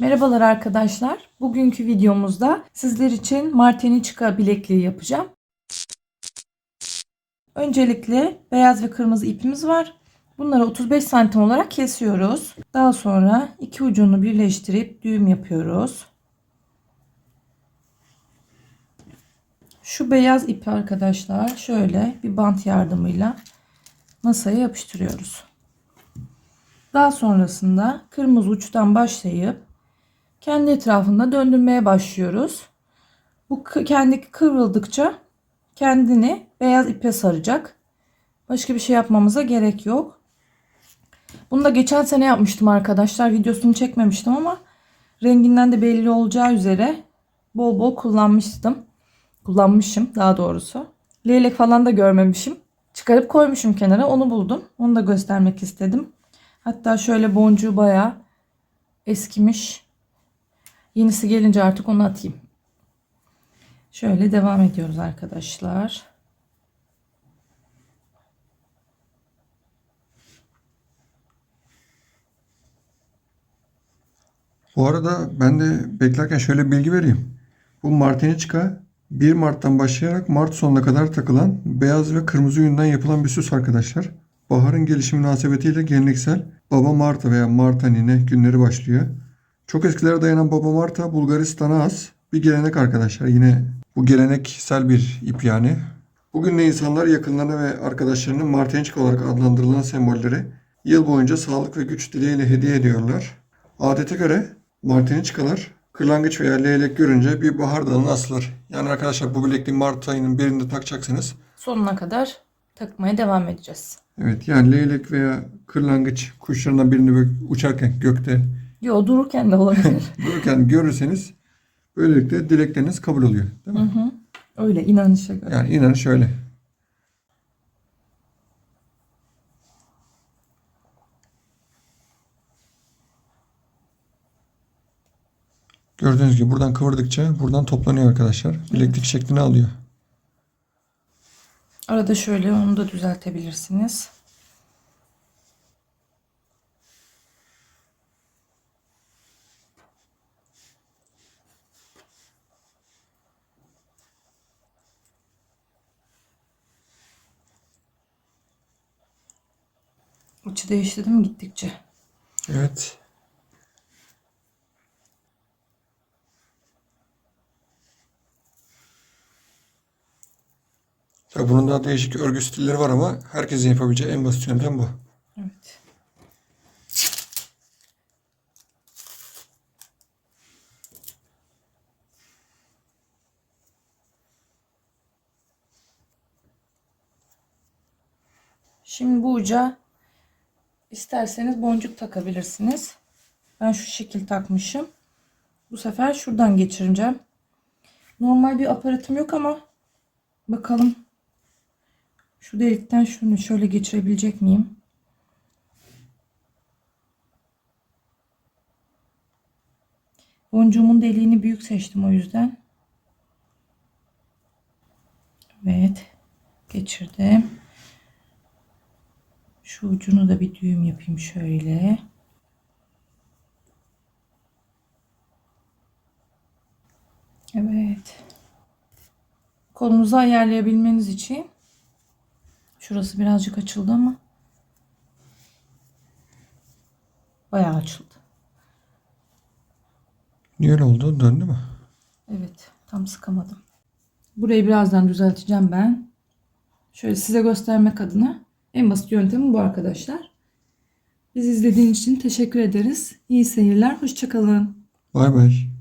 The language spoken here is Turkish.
Merhabalar arkadaşlar. Bugünkü videomuzda sizler için Martiniçka bilekliği yapacağım. Öncelikle beyaz ve kırmızı ipimiz var. Bunları 35 santim olarak kesiyoruz. Daha sonra iki ucunu birleştirip düğüm yapıyoruz. Şu beyaz ipi arkadaşlar şöyle bir bant yardımıyla masaya yapıştırıyoruz. Daha sonrasında kırmızı uçtan başlayıp kendi etrafında döndürmeye başlıyoruz. Bu kendi kıvrıldıkça kendini beyaz ipe saracak. Başka bir şey yapmamıza gerek yok. Bunu da geçen sene yapmıştım arkadaşlar. Videosunu çekmemiştim ama renginden de belli olacağı üzere bol bol kullanmıştım. Kullanmışım daha doğrusu. Leylek falan da görmemişim. Çıkarıp koymuşum kenara. Onu buldum. Onu da göstermek istedim. Hatta şöyle boncuğu bayağı eskimiş. Yenisi gelince artık onu atayım. Şöyle devam ediyoruz arkadaşlar. Bu arada ben de beklerken şöyle bir bilgi vereyim. Bu Martiniçka 1 Mart'tan başlayarak Mart sonuna kadar takılan beyaz ve kırmızı yünden yapılan bir süs arkadaşlar. Baharın gelişi münasebetiyle geleneksel Baba Marta veya Marta Nine günleri başlıyor. Çok eskilere dayanan Baba Marta Bulgaristan'a has bir gelenek arkadaşlar. Yine bu geleneksel bir ip yani. Bugün de insanlar yakınlarına ve arkadaşlarına Martiniçka olarak adlandırılan sembolleri yıl boyunca sağlık ve güç dileğiyle hediye ediyorlar. Adete göre Martiniçkalar kırlangıç veya leylek görünce bir bahar dalına asılır. Yani arkadaşlar bu bilekliği Mart ayının birinde takacaksınız. Sonuna kadar takmaya devam edeceğiz. Evet yani leylek veya kırlangıç kuşlarından birini böyle uçarken gökte Yo dururken de olabilir. dururken görürseniz böylelikle dilekleriniz kabul oluyor. Değil mi? Hı hı. Öyle inanışa göre. Yani inanın şöyle. Gördüğünüz gibi buradan kıvırdıkça buradan toplanıyor arkadaşlar. Bileklik şeklini alıyor. Arada şöyle onu da düzeltebilirsiniz. Açı değişti değil mi gittikçe? Evet. Tabii bunun daha değişik örgü stilleri var ama herkesin yapabileceği en basit yöntem bu. Evet. Şimdi bu uca isterseniz boncuk takabilirsiniz. Ben şu şekil takmışım. Bu sefer şuradan geçireceğim. Normal bir aparatım yok ama bakalım şu delikten şunu şöyle geçirebilecek miyim? Boncuğumun deliğini büyük seçtim o yüzden. Evet. Geçirdim. Şu ucunu da bir düğüm yapayım şöyle. Evet. Kolunuzu ayarlayabilmeniz için Şurası birazcık açıldı ama bayağı açıldı. Niye öyle oldu? Döndü mü? Evet, tam sıkamadım. Burayı birazdan düzelteceğim ben. Şöyle size göstermek adına en basit yöntemi bu arkadaşlar. Biz izlediğiniz için teşekkür ederiz. İyi seyirler, hoşçakalın. Bay bay.